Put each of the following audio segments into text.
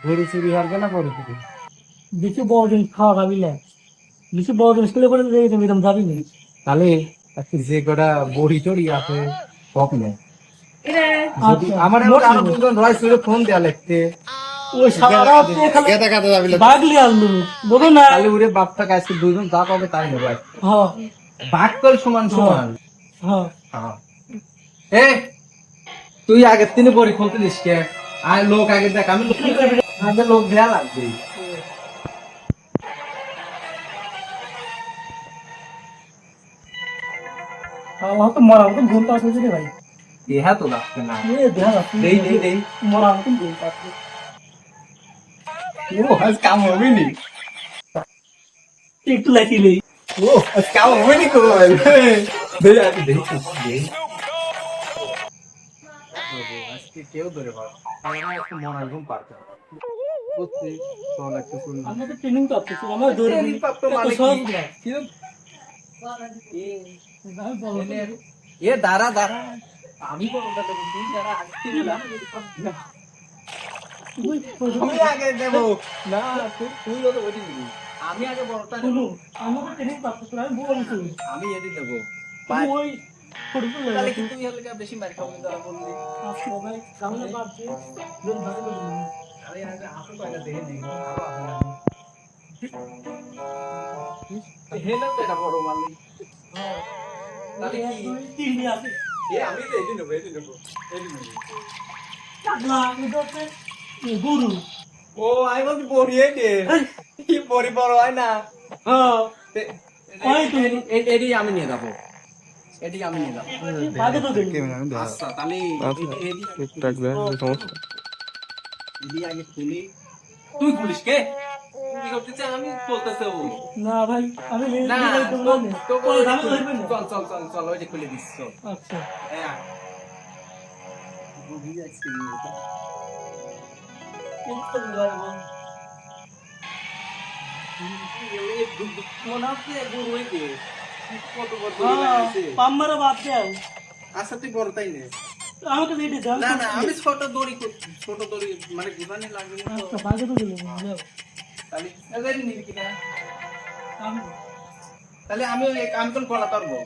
গরু চুরি হওয়ার কেনা গরু চুরি বেশি বড় জিনিস খাওয়া খাবি না। বেশি বড় জিনিস খেলে পরে দেখি তুমি এরকম যাবি না। তাহলে যে কটা বড়ি টড়ি আছে সব নেই। আচ্ছা, আমার আরও দুজন রয় সুরে ফোন দেয়া লাগতে না। দুজন যা পাবে তাই নেবে হ্যাঁ। বাক সমান সমান। হ্যাঁ। হ্যাঁ। এ তুই আগের দিনে বড়ি খুলতে দিস কে? আর লোক আগে দেখ আমি আগে লোক দেয়া লাগবে। আমার তো মরা মতন ঘুম পাচ্ছে রে ভাই। দেহা তো লাগবে না। এ দেখা যাচ্ছে দেই দেই দেই। মরা মতন ঘুম পাচ্ছে ও আজ কাম হবে নি। একটু লাইটিলেই ও আজ কাম হবে নি তো দেই আগে দেই। দেই আজকে কেউ ধরে পার আমার একটু মনে ঘুম পারতে ট্রেনিং আমার দৌড় মানে। এ দাঁড়া দাঁড়া। আমি তুই না। তুই আগে দেব। না তুই তো দিবি। আমি আগে বড়টা দেব। শুনো আমরা ট্রেনিং আমি বলছি আমি এটি দেব। ওই তাহলে কি তুই হলে বেশি মার খাবি তারা বললি আসো ভাই সামনে পাচ্ছে দুই ভাই বলুন আরে আগে আসো কয়টা দেখে নেই আবার হেলে তো এটা বড় মালিক তাহলে কি তিন দিয়ে আছে এ আমি তো এটি নেব এটি নেব এটি নেব না এটা গরু ও আমি বলছি বড়ি এটি কি বড়ি বড় হয় না হ্যাঁ হয় এটি আমি নিয়ে যাব এটি আমি দেখি আচ্ছা তাহলে এ- এটি এটি আগে খুলি তুই খুলিস কে তুই করতে চাই আমি বলতেছে ও না ভাই আমি চল চল চল চল ওই যে খুলে দিস আচ্ছা হ্যাঁ মনে হচ্ছে হ্যাঁ পাম্মারা বাদ দাও আচ্ছা তুই বড় তাই নে। আমাকে দিয়ে দাও না না আমি ছোট দড়ি ছোট দড়ি মানে জীবনে লাগবে না আচ্ছা তো দাও তাহলে এদের নিবি কিনা। আমি তাহলে আমি ওই- আমি কোন গলা ধরবো।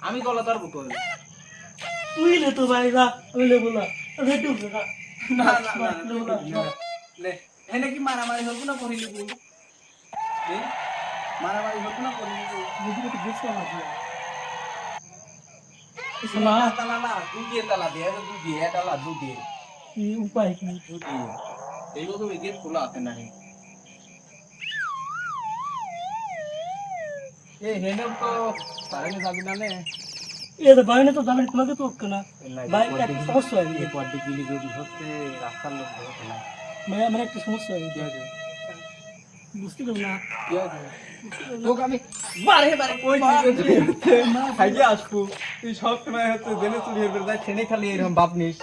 আমি গলা ধরবো তোর। তুই লে তো ভাই না। আমি লেবো না রেটু না না। না। না লে, এনে কি মারামারি হব না করি লিবু এ? মারামারি হব না করি লিবু বুঝলি তো বুঝতে না তালা না দু তালা দিয়ে এটা দু দিয়ে এটা লা দু দিয়ে। কি উপায় কি? দু এইগুলো তো গেট খোলা আছে না এ হেনে তো পারেনি যাবি না নে। এ তো বাইরে তো যাবেন তোমাকে তো ওকে না। একটা সমস্যা হয়ে যদি হচ্ছে রাস্তার লোক ধরতে না একটা সমস্যা হয়ে বুঝতে পারো না। তোকে আমি বারে বারে কই খাইয়ে আসব। তুই সব সময় হচ্ছে জেনে চুরি হয়ে যায় ছেনে খালি এরকম বাপ নিস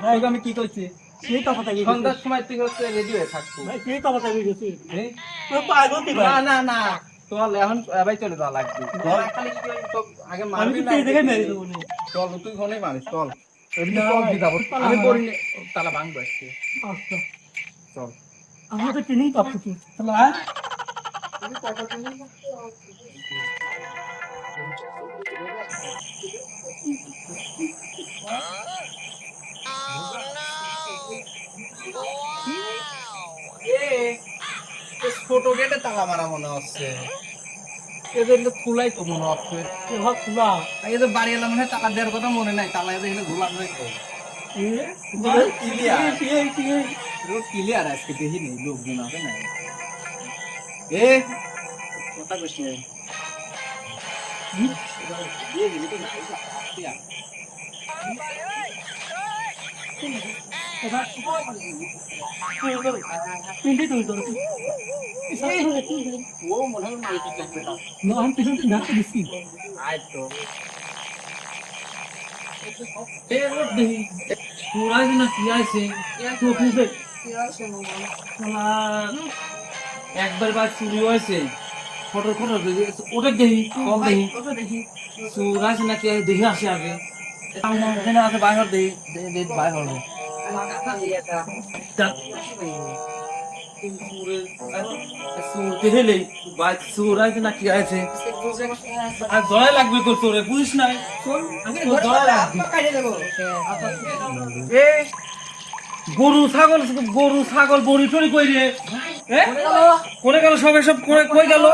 ভাই। আমি কি করছি সেই কথা থেকে সন্ধ্যার সময় তুই হচ্ছে রেডি হয়ে থাকব ভাই সেই কথা থেকে গেছে? তো পাগল কি ভাই? না না না। তোমার এখন এবার চলে যাওয়া লাগবে। আগে মারবি না। চল তুই ফোনে মারিস চল। তালা আমি করি তালা ভাঙবো আজকে। আচ্ছা। চল। আমরা তো ট্রেনিং পাচ্ছি তাহলে ছোট গেটে তালা মারা মনে হচ্ছে এদের তো খোলাই তো মনে হচ্ছে খোলা এদের বাড়ি এলাম তালা দেওয়ার কথা মনে নাই তালা এদের ঘোলা এ রোড ক্লিয়ার আজকে দেখি নেই লোকজন আছে না এ কথা কইছি না। এ গেলি তো নাই, ক্লিয়ার। পিন্ডি তুমি তো ও মনে হয় মাইকি দেখবে না না আমি পিছন থেকে ধাক্কা দিচ্ছি আয় তো পুরাই না কি আছে খুঁজে একবার বার চুরি হয়েছে। ফটো ফটো ওটা দেখি কম দেখি। চুর আছে নাকি দেখে আসি আগে। আছে বাইর দেখি। বাইর বাইরে হবে গরু ছাগল গরু ছাগল বড়ি টড়ি কই রে? কোনে গেল সব এসব কই গেল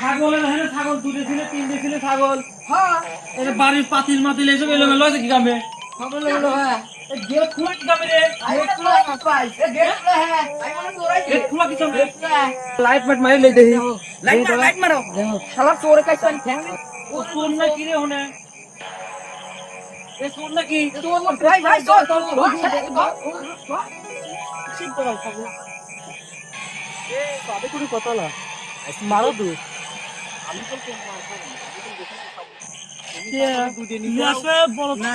হ্যাঁ ছাগল তিনটে ছিল ছাগল এটা বাড়ির পাতিল মাতিল এসব এলো আছে কি কামে এ গেট খোলা কি কামে রে? গেট খোলা কি কামে লাইট মাইট মারি লই দেহি। লাইট মার লাইট মারো। ও সোন না কি রে হনে এ সোন না। কি মারো দু। তুমি নিছাও দু দিয়ে তুমি মার খাও দু দিয়ে আমি এটা নিছি না আমি এটাও নেব না।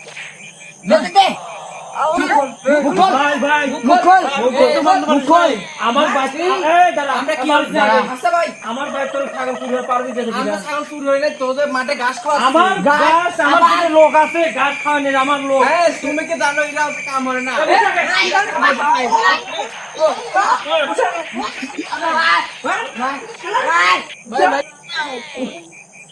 আমার গাছ আমার লোক আছে গাছ খাওয়ানি আমার লোক হ্যাঁ তুমি কি জানো এরা কাম করে না ভাই ভাই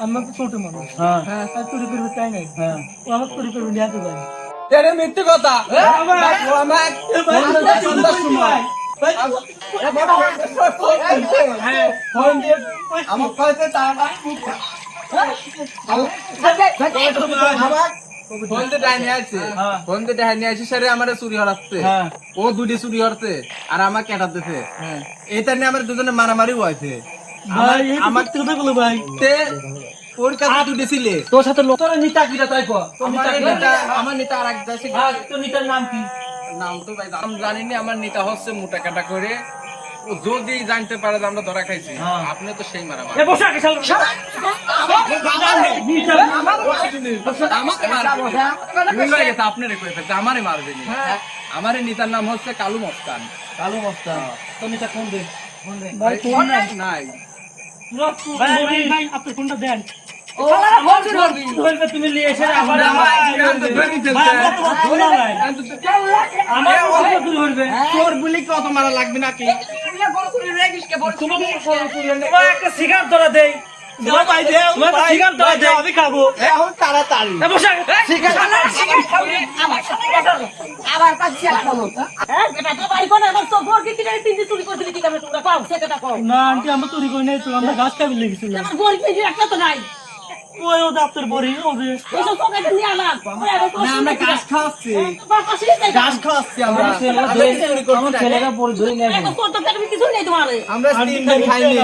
আমরা তো ছোট মানুষ। হ্যাঁ। হ্যাঁ তাই চুরি করবে তাই নাই। হ্যাঁ। ও আমার চুরি করবে নিয়ে এটা মিথ্যে কথা। আমার কাছে টাকা হ্যাঁ। আমার হ্যাঁ। ও দুটি চুরি হরতে আর আমার কেটাতেছে এটা নিয়ে আমার দুজনে মারামারি হয়েছে। ভাই আমার বলো ভাই। তে ওর কাছে তোর সাথে লোক তোর নিতা কিটা তাই তোর আমার নিতা আমার নেতা আর এক দেশে হ্যাঁ তোর নিতার নাম কি? নাম তো ভাই নাম জানি না আমার নেতা হচ্ছে মোটা কাটা করে। ও যদি জানতে পারে যে আমরা ধরা খাইছি হ্যাঁ। আপনি তো সেই মারা এ বসা কে শালা। আমাকে মারবে হয়ে। গেছে আপনারে আমারে মারবে নি। আমার এই নেতার নাম হচ্ছে কালু মস্তান। কালু মস্তা তোর নিতা কোন দে কোন দে ভাই ফোন নাই। আপনি ফোনটা দেন তুমি নিয়ে এসে আবার তোর বলি কত মারা লাগবে নাকি তোমার একটা শিকার ধরা দেই আমি খাব। এখন তাড়াতাড়ি আবার না আন্টি আমরা চুরি করি নাই তো আমরা গাছ খাবি লেগেছিলাম আমার কি একটা তো নাই। ওই এসব নিয়ে আলাম না আমরা ঘাস খাওয়াচ্ছি ঘাস খাওয়াচ্ছি আমরা আমার ছেলেরা পরে ধরে নিয়ে আসবে তোর পেটে কিছু নেই তোমার আমরা তিন দিন খাইনি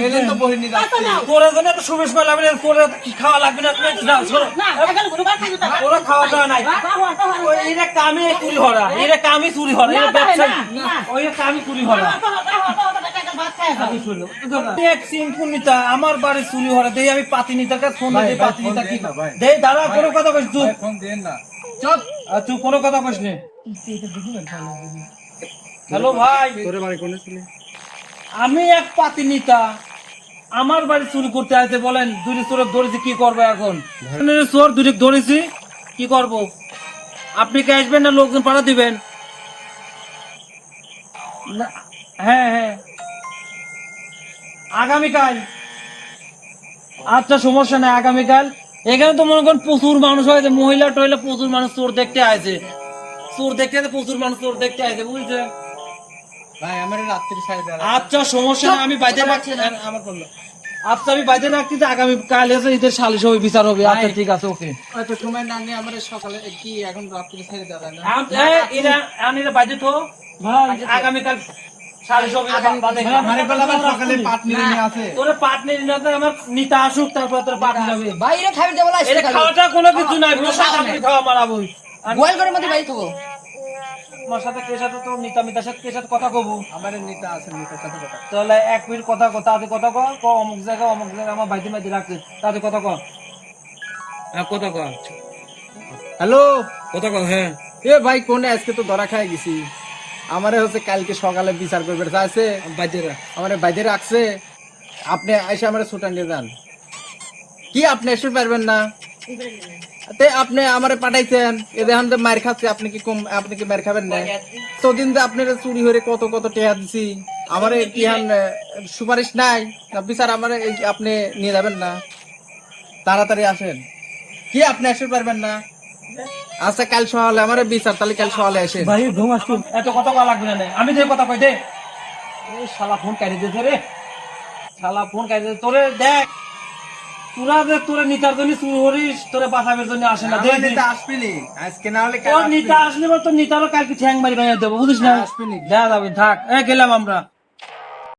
এলেন তো বহিনি আচ্ছা নাও তোরা জন্য তো সুবেশ পাই লাগবে না তোরা খাওয়া লাগবে না তুমি যাও সরো না ওরা খাওয়া দাওয়া নাই এরা কামে চুরি হরা এরা কামে চুরি হরা এরা ব্যবসা ওই কামে চুরি হরা আমার বাড়ি চুরি হরা দেই আমি পাতি নিতার কাছে ফোন দিই পাতি নিতা কি দেই দাঁড়া কোনো কথা কইছ তুই ফোন দেন না। চুপ। আর তুই কোনো কথা কইস নি। হ্যালো ভাই। তোরে বাড়ি কোনে ছিলি? আমি এক পাতি নিতা আমার বাড়ি চুরি করতে আসতে বলেন দুটি চোর ধরেছি কি করব এখন? চোর দুটি ধরেছি কি করব? আপনি কি আসবেন না লোকজন পাড়া দিবেন? হ্যাঁ হ্যাঁ। আগামীকাল। আচ্ছা সমস্যা নাই আগামীকাল। এখানে তো মনে করেন প্রচুর মানুষ হয়েছে মহিলা টহিলা প্রচুর মানুষ চোর দেখতে আসে চোর দেখতে আসে, প্রচুর মানুষ চোর দেখতে আসে বুঝছেন? ভাই আমার রাত্রি সাড়ে আচ্ছা সমস্যা নেই আমি বাইরে রাখছি আমার বলল আচ্ছা আমি বাইরে রাখছি যে আগামী কাল এসে ঈদের সালিশ হবে বিচার হবে। আচ্ছা ঠিক আছে ওকে। এত সময় না নিয়ে আমার সকালে কি এখন রাত্রি সাড়ে দেড় না আমি বাইরে তো। আগামীকাল সালিশ হবে আমার বেলা আবার সকালে পাট নিয়ে নিয়ে আছে তোর পাট নিয়ে নিতে আসুক তারপর তোর পাট যাবে। বাইরে খাবি দেবো খাওয়াটা কোনো কিছু নাই খাওয়া মারাবো গোয়াল ঘরের মধ্যে বাইরে থাকো। আমার সাথে কে সাথে তোর নিতা মিতার সাথে কে সাথে কথা কব? আমার নেতা আছে নেতার সাথে কথা। তাহলে এক মিনিট কথা কথা ক অমুক জায়গা অমুক জায়গা আমার বাইতে বাইতে রাখছে তাতে কথা কর হ্যাঁ কথা হ্যালো? কথা হ্যাঁ। এ ভাই কোনে? আজকে তো ধরা খাই গেছি। আমারে হচ্ছে কালকে সকালে বিচার করবে আছে আমারে বাইরে রাখছে। আপনি এসে আমার ছুটাঙ্গে যান। কি আপনি এসে পারবেন না? তে আপনি আমারে পাঠাইছেন। এ দেখেন তো মার খাচ্ছে আপনি কি কম আপনি কি মার খাবেন না? তো দিন যে আপনার চুরি হয়ে কত কত টেহা দিছি। আমারে কি হান সুপারিশ নাই? না বিচার আমারে এই আপনি নিয়ে যাবেন না। তাড়াতাড়ি আসেন। কি আপনি আসতে পারবেন না? আচ্ছা কাল সকালে আমার বিচার তাহলে কাল সকালে আসেন। ভাই ঘুম আসতো এত কথা বলা লাগবে না আমি যে কথা কই দে। শালা ফোন কাটি দিয়েছে রে। শালা ফোন কাটি দিয়েছে। তোরে দেখ তোরা যে তোরে নিতার জন্য চুর করিস তোরে বাঁচাবের জন্য আসে না। দেখ দেখ। আসবিনি। আজকে না হলে তোর নিতা আসলে তোর নিতারও কালকে ঠ্যাং মারি ভাঙিয়ে দেবো বুঝিস না? আসবে নি। যা যাবি থাক। এ গেলাম আমরা।